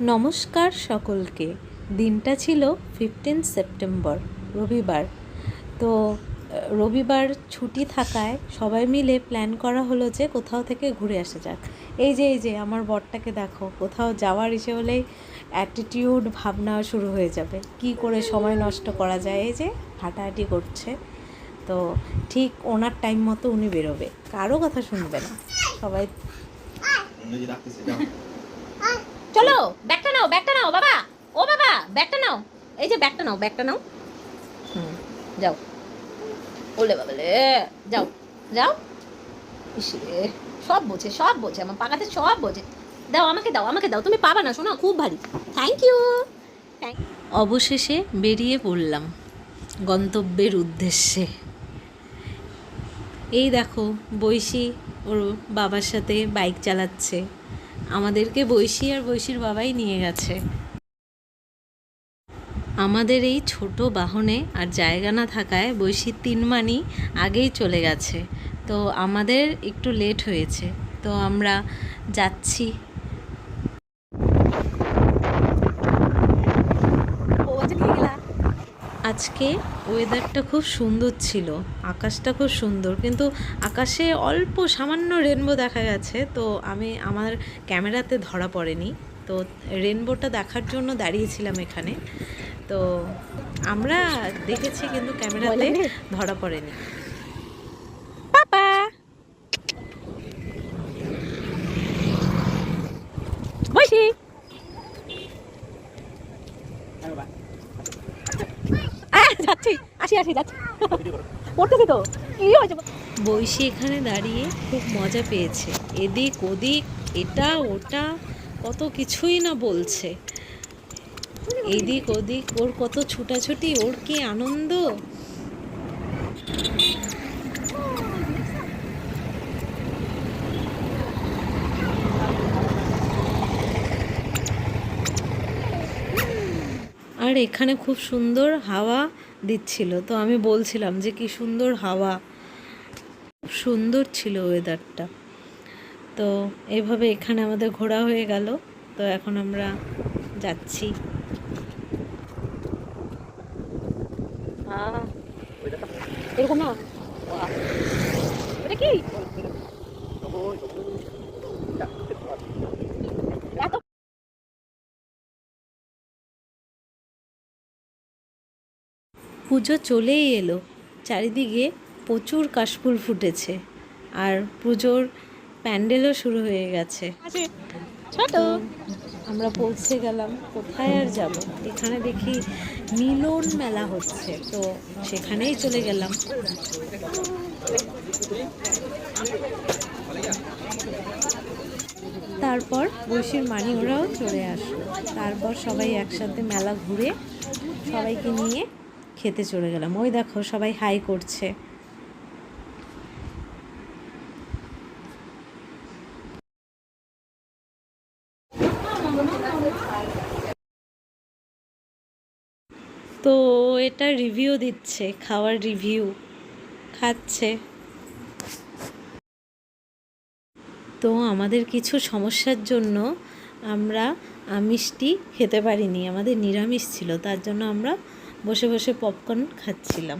নমস্কার সকলকে। দিনটা ছিল ফিফটিন সেপ্টেম্বর রবিবার। তো, রবিবার ছুটি থাকায় সবাই মিলে প্ল্যান করা হলো যে কোথাও থেকে ঘুরে আসা যাক। এই যে এই যে, আমার বরটাকে দেখো, কোথাও যাওয়ার ইসে হলেই অ্যাটিটিউড ভাবনা শুরু হয়ে যাবে। কি করে সময় নষ্ট করা যায়? এই যে, হাঁটাহাঁটি করছে। তো, ঠিক ওনার টাইম মতো উনি বেরোবে। কারও কথা শুনবে না। সবাই চলো, ব্যাগটা নাও ব্যাগটা নাও, বাবা। ও বাবা, ব্যাগটা নাও। এই যে ব্যাগটা নাও ব্যাগটা নাও। হুম, যাও। ওলে বাবা লে যাও। যাও সব বোঝে সব বোঝে, আমার পাকাতে সব বোঝে। দাও, আমাকে দাও আমাকে দাও, তুমি পাবা না, শোনো, খুব ভারী। থ্যাংক ইউ অবশেষে বেরিয়ে পড়লাম গন্তব্যের উদ্দেশ্যে। এই দেখো, বৈশী ওর বাবার সাথে বাইক চালাচ্ছে। আমাদেরকে বৈশী আর বৈশীর বাবাই নিয়ে গেছে। আমাদের এই ছোট বাহনে আর জায়গা না থাকায় বৈশীর তিন মানি আগেই চলে গেছে। তো আমাদের একটু লেট হয়েছে। তো আমরা যাচ্ছি। আজকে ওয়েদারটা খুব সুন্দর ছিল আকাশটা খুব সুন্দর কিন্তু আকাশে অল্প সামান্য রেনবো দেখা গেছে তো আমি আমার ক্যামেরাতে ধরা পড়েনি তো রেনবোটা দেখার জন্য দাঁড়িয়েছিলাম এখানে তো আমরা দেখেছি কিন্তু ক্যামেরাতে ধরা পড়েনি পাপা বসি যাচ্ছি, আসি আসি, যাচ্ছি। পড়তেছি তো। কি হয়েছে? বৈশি এখানে দাঁড়িয়ে খুব মজা পেয়েছে। এদিক ওদিক, এটা, ওটা, কত কিছুই না বলছে। এদিক ওদিক, ওর কত ছুটাছুটি, ওর কি আনন্দ? এখানে খুব সুন্দর হাওয়া দিচ্ছিল। তো আমি বলছিলাম যে কি সুন্দর হাওয়া। খুব সুন্দর ছিল ওয়েদারটা তো এইভাবে এখানে আমাদের ঘোরা হয়ে গেল। তো এখন আমরা যাচ্ছি। এরকম না? কি? পুজো চলেই এলো। চারিদিকে প্রচুর কাশফুল ফুটেছে আর পুজোর প্যান্ডেলও শুরু হয়ে গেছে। তো আমরা পৌঁছে গেলাম কোথায় আর যাব? এখানে দেখি মিলন মেলা হচ্ছে তো সেখানেই চলে গেলাম। তারপর বৈশির মানি ওরাও চলে আসলো। তারপর সবাই একসাথে মেলা ঘুরে সবাইকে নিয়ে খেতে চলে গেলাম। ওই দেখো সবাই হাই করছে। তো এটা রিভিউ দিচ্ছে, খাওয়ার রিভিউ খাচ্ছে। তো আমাদের কিছু সমস্যার জন্য আমরা আমিষটি খেতে পারিনি, আমাদের নিরামিষ ছিল, তার জন্য আমরা বসে বসে পপকর্ন খাচ্ছিলাম।